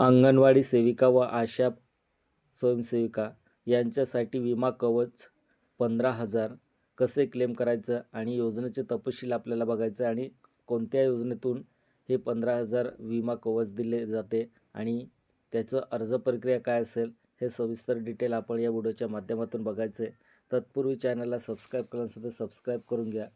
अंगणवाडी सेविका व आशा स्वयंसेविका यांच्यासाठी विमा कवच पंधरा हजार कसे क्लेम करायचं आणि योजनेचे तपशील आपल्याला बघायचं आणि कोणत्या योजनेतून हे पंधरा हजार विमा कवच दिले जाते आणि त्याचं अर्ज प्रक्रिया काय असेल हे सविस्तर डिटेल आपण या व्हिडिओच्या माध्यमातून बघायचं. आहे तत्पूर्वी चॅनलला सबस्क्राईब करण्यासाठी तर सबस्क्राईब करून घ्या.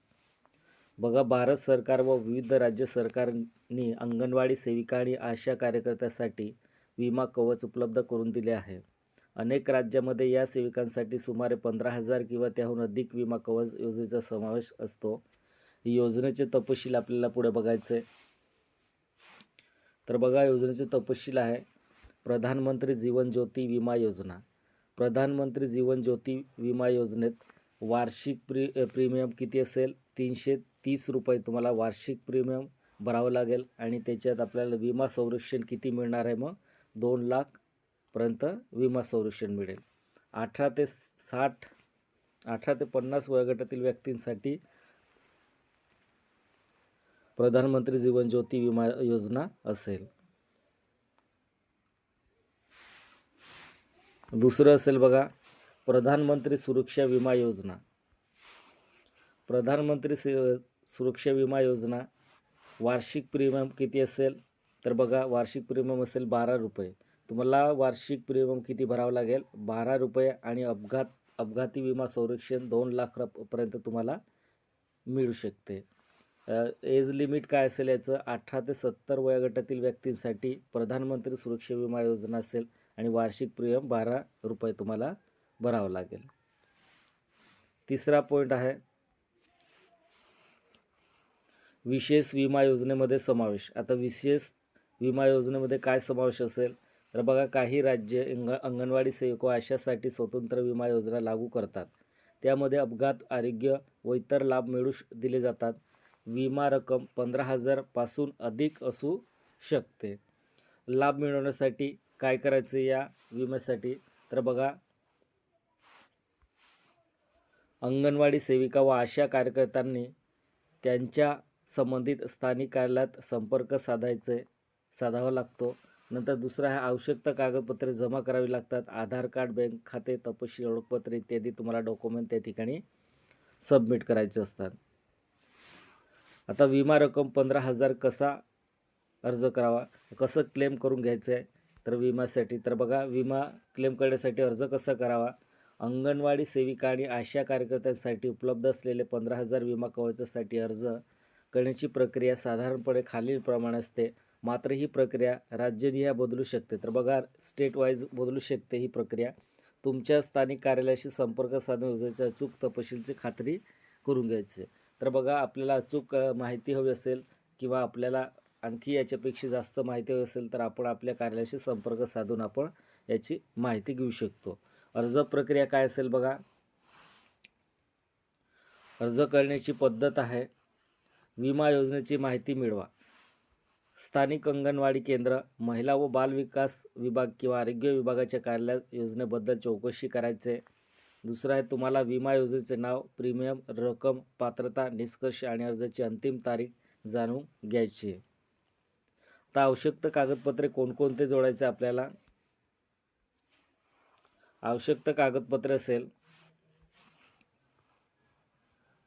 बघा भारत सरकार व विविध राज्य सरकारनी अंगणवाडी सेविका आणि आशा कार्यकर्त्यासाठी विमा कवच उपलब्ध करून दिले आहे. अनेक राज्यामध्ये या सेविकांसाठी सुमारे पंधरा हजार किंवा त्याहून अधिक विमा कवच योजनेचा समावेश असतो. योजनेचे तपशील आपल्याला पुढे बघायचे. तर बघा योजनेचे तपशील आहे प्रधानमंत्री जीवन ज्योती विमा योजना. प्रधानमंत्री जीवन ज्योती विमा योजनेत वार्षिक प्री प्रीमियम किती असेल? तीनशे तीस रुपये तुम्हाला वार्षिक प्रीमियम भरावं लागेल आणि त्याच्यात आपल्याला विमा संरक्षण किती मिळणार आहे मग? दोन लाखपर्यंत विमा संरक्षण मिळेल. अठरा ते साठ अठरा ते पन्नास वयोगटातील व्यक्तींसाठी प्रधानमंत्री जीवन ज्योती विमा योजना असेल. दुसरं असेल बघा प्रधानमंत्री सुरक्षा विमा योजना. प्रधानमंत्री सुरक्षा विमा योजना वार्षिक प्रीमियम किती असेल? तर बघा वार्षिक प्रीमियम असेल बारा रुपये. तुम्हाला वार्षिक प्रीमियम किती भरावं लागेल? बारा रुपये आणि अपघात अपघाती विमा संरक्षण दोन लाख पर्यंत तुम्हाला मिळू शकते. एज लिमिट काय असेल याचं? अठरा ते सत्तर वयोगटातील व्यक्तींसाठी प्रधानमंत्री सुरक्षा विमा योजना असेल आणि वार्षिक प्रीमियम बारा रुपये तुम्हाला भरावं लागेल. तिसरा पॉईंट आहे विशेष विमा योजनेमध्ये समावेश. आता विशेष विमा योजनेमध्ये काय समावेश असेल? तर बघा काही राज्य अंग अंगणवाडी सेवक व अशासाठी स्वतंत्र विमा योजना लागू करतात. त्यामध्ये अपघात आरोग्य व इतर लाभ मिळू दिले जातात. विमा रक्कम पंधरा हजारपासून अधिक असू शकते. लाभ मिळवण्यासाठी काय करायचं या विम्यासाठी? तर बघा अंगणवाडी सेविका व आशा कार्यकर्त्यांनी त्यांच्या संबंधित स्थानिक कार्यालयात संपर्क साधायचे साधावा लागतो. नंतर दुसरा आहे आवश्यकता कागदपत्रे जमा करावी लागतात. आधार कार्ड बँक खाते तपशील ओळखपत्र इत्यादी तुम्हाला डॉक्युमेंट त्या ठिकाणी सबमिट करायचे असतात. आता विमा रक्कम पंधरा हजार कसा अर्ज करावा कसं क्लेम करून घ्यायचं आहे तर विम्यासाठी तर बघा विमा क्लेम करण्यासाठी अर्ज कसा करावा अंगणवाडी सेविका आणि आशा कार्यकर्त्यांसाठी उपलब्ध असलेले पंधरा हजार विमा कवचासाठी अर्ज करण्याची प्रक्रिया साधारणपणे खालीलप्रमाणे असते. मात्र ही प्रक्रिया राज्यनिहाय बदलू शकते. तर बघा स्टेट वाईज बदलू शकते ही प्रक्रिया. तुमच्या स्थानिक कार्यालयाशी संपर्क साधून योजनेच्या अचूक तपशीलची खात्री करून घ्यायची. तर बघा आपल्याला अचूक माहिती हवी असेल किंवा आपल्याला आणखी याच्यापेक्षा जास्त माहिती हवी असेल तर आपण आपल्या कार्यालयाशी संपर्क साधून आपण याची माहिती घेऊ शकतो. अर्ज प्रक्रिया काय असेल बघा. अर्ज करण्याची पद्धत आहे. विमा योजनेची माहिती मिळवा. स्थानिक अंगणवाडी केंद्र महिला व बाल विकास विभाग किंवा आरोग्य विभागाच्या कार्यालयात योजनेबद्दल चौकशी करायचे. दुसरं आहे तुम्हाला विमा योजनेचे नाव प्रीमियम रक्कम पात्रता निष्कर्ष आणि अर्जाची अंतिम तारीख जाणून घ्यायची आहे. आता आवश्यक कागदपत्रे कोणकोणते जोडायचे आपल्याला? आवश्यक कागदपत्रे असेल.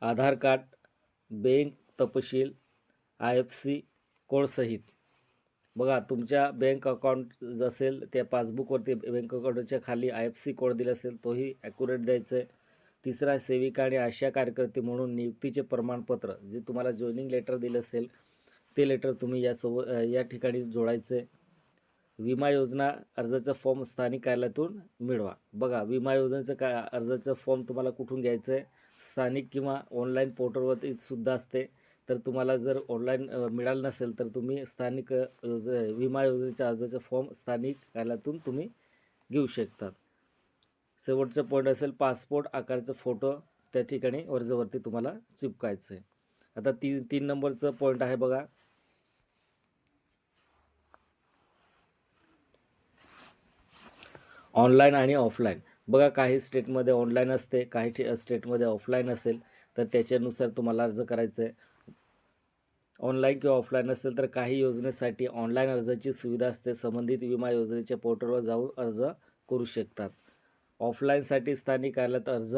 आधार कार्ड बँक तपशील आय एफ सी कोडसहित. बघा तुमच्या बँक अकाउंट असेल त्या पासबुकवरती बँक अकाउंटच्या खाली आय एफ सी कोड दिला असेल तोही ॲक्युरेट द्यायचं आहे तिसरा सेविका आणि आशा कार्यकर्ते म्हणून नियुक्तीचे प्रमाणपत्र जे तुम्हाला जॉईनिंग लेटर दिलं असेल ते लेटर तुम्ही यासोबत या ठिकाणी जोडायचं आहे विमा योजना अर्जाचा फॉर्म स्थानिक कार्यालयातून मिळवा. बघा विमा योजनेचं का अर्जाचं फॉर्म तुम्हाला कुठून घ्यायचं आहे स्थानिक किंवा ऑनलाईन पोर्टलवरती सुद्धा असते. तर तुम्हाला जर ऑनलाईन मिळालं नसेल तर तुम्ही स्थानिक योज विमा योजनेच्या अर्जाचा फॉर्म स्थानिक कार्यालयातून तुम्ही घेऊ शकतात शेवटचं पॉईंट असेल पासपोर्ट आकारचा फोटो त्या ठिकाणी अर्जवरती तुम्हाला चिपकायचं आहे आता ती तीन नंबरचं पॉईंट आहे बघा. ऑनलाईन आणि ऑफलाईन बघा काही स्टेटमध्ये ऑनलाईन असते काही स्टेटमध्ये ऑफलाईन असेल तर त्याच्यानुसार तुम्हाला अर्ज करायचं आहे ऑनलाईन किंवा ऑफलाईन असेल तर काही योजनेसाठी ऑनलाईन अर्जाची सुविधा असते. संबंधित विमा योजनेच्या पोर्टलवर जाऊन अर्ज करू शकतात. ऑफलाईनसाठी स्थानिक कार्यालयात अर्ज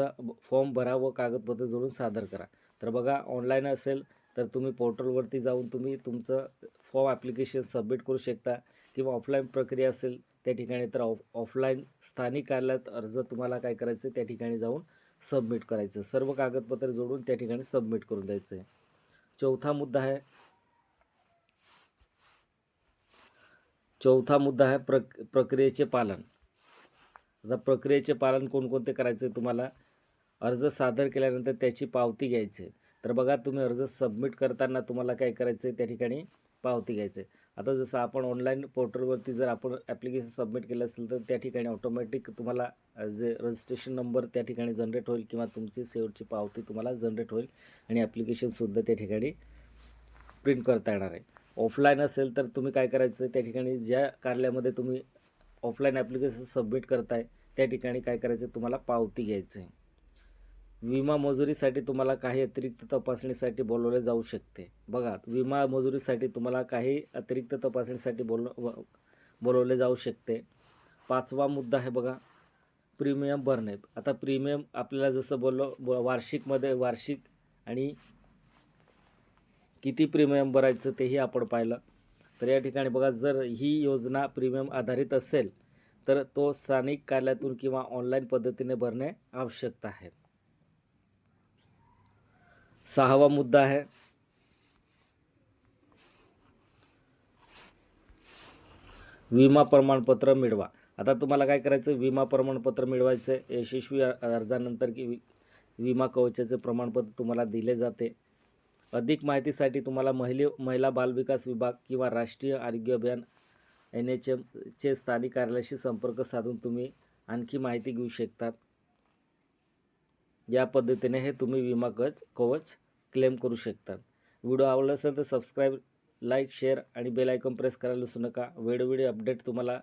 फॉर्म भरा व कागदपत्र जोडून सादर करा. तर बघा ऑनलाईन असेल तर तुम्ही पोर्टलवरती जाऊन तुम्ही तुमचं फॉर्म ॲप्लिकेशन सबमिट करू शकता किंवा ऑफलाईन प्रक्रिया असेल त्या ठिकाणी तर ऑफ ऑफलाईन स्थानिक कार्यालयात अर्ज तुम्हाला काय करायचं त्या ठिकाणी जाऊन सबमिट करायचं. सर्व कागदपत्र जोडून त्या ठिकाणी सबमिट करून द्यायचं आहे. चौथा मुद्दा आहे चौथा मुद्दा आहे प्रक प्रक्रियेचे पालन। आता प्रक्रियेचे पालन कोणकोणते करायचे तुम्हाला? अर्ज सादर केल्यानंतर त्याची पावती घ्यायची. तर बघा तुम्ही अर्ज सबमिट करताना तुम्हाला काय करायचं आहे त्या ठिकाणी पावती घ्यायचं आहे आता जसं आपण ऑनलाईन पोर्टलवरती जर आपण ॲप्लिकेशन सबमिट केलं असेल तर त्या ठिकाणी ऑटोमॅटिक तुम्हाला जे रजिस्ट्रेशन नंबर त्या ठिकाणी जनरेट होईल किंवा तुमची शेवटची पावती तुम्हाला जनरेट होईल आणि ॲप्लिकेशनसुद्धा त्या ठिकाणी प्रिंट करता येणार आहे. ऑफलाईन असेल तर तुम्ही काय करायचं? त्या ठिकाणी ज्या कार्यालयामध्ये तुम्ही ऑफलाईन ॲप्लिकेशन सबमिट करताय त्या ठिकाणी काय करायचं? तुम्हाला पावती घ्यायचं आहे. विमा मजुरीसाठी तुम्हाला काही अतिरिक्त तपासणीसाठी बोलवले जाऊ शकते. बघा विमा मजुरीसाठी तुम्हाला काही अतिरिक्त तपासणीसाठी बोल व- बोलवले जाऊ शकते. पाचवा मुद्दा आहे बघा प्रीमियम भरणे. आता प्रीमियम आपल्याला जसं बोललो ब- वार्षिकमध्ये वार्षिक आणि किती प्रीमियम भरायचं तेही आपण पाहिलं. तर या ठिकाणी बघा जर ही योजना प्रीमियम आधारित असेल तर तो स्थानिक कार्यालयातून किंवा ऑनलाईन पद्धतीने भरणे आवश्यक आहे. सहावा मुद्दा आहे विमा प्रमाणपत्र मिळवा। आता तुम्हाला काय करायचं विमा प्रमाणपत्र मिळवायचं यशस्वी अर्जानंतर की वि- विमा कवचाचे प्रमाणपत्र तुम्हाला दिले जाते. अधिक माहितीसाठी तुम्हाला महिले महिला बालविकास विभाग किंवा राष्ट्रीय आरोग्य अभियान एन एच एमचे स्थानिक कार्यालयाशी संपर्क साधून तुम्ही आणखी माहिती घेऊ शकतात. या पद्धतीने हे तुम्ही विमा कच कवच क्लेम करू शकतात व्हिडिओ आवडला असेल तर सबस्क्राईब लाईक शेअर आणि बेल आयकॉन प्रेस करायला विसरू नका. वेळोवेळी अपडेट तुम्हाला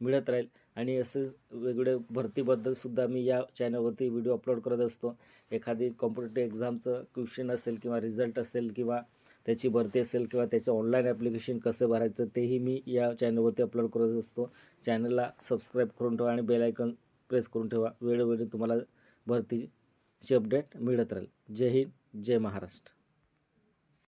मिळत राहील. आणि असेच वेगवेगळे भरतीबद्दलसुद्धा मी या चॅनलवरती व्हिडिओ अपलोड करत असतो. एखादी कॉम्पिटेटिव्ह एक्झामचं क्वेश्चन असेल किंवा रिझल्ट असेल किंवा त्याची भरती असेल किंवा त्याचं ऑनलाईन ॲप्लिकेशन कसं भरायचं तेही मी या चॅनलवरती अपलोड करत असतो. चॅनलला सबस्क्राईब करून ठेवा आणि बेल आयकॉन प्रेस करून ठेवा. वेळोवेळी तुम्हाला भरती ची अपडेट मिळत राहील. जय हिंद जय महाराष्ट्र.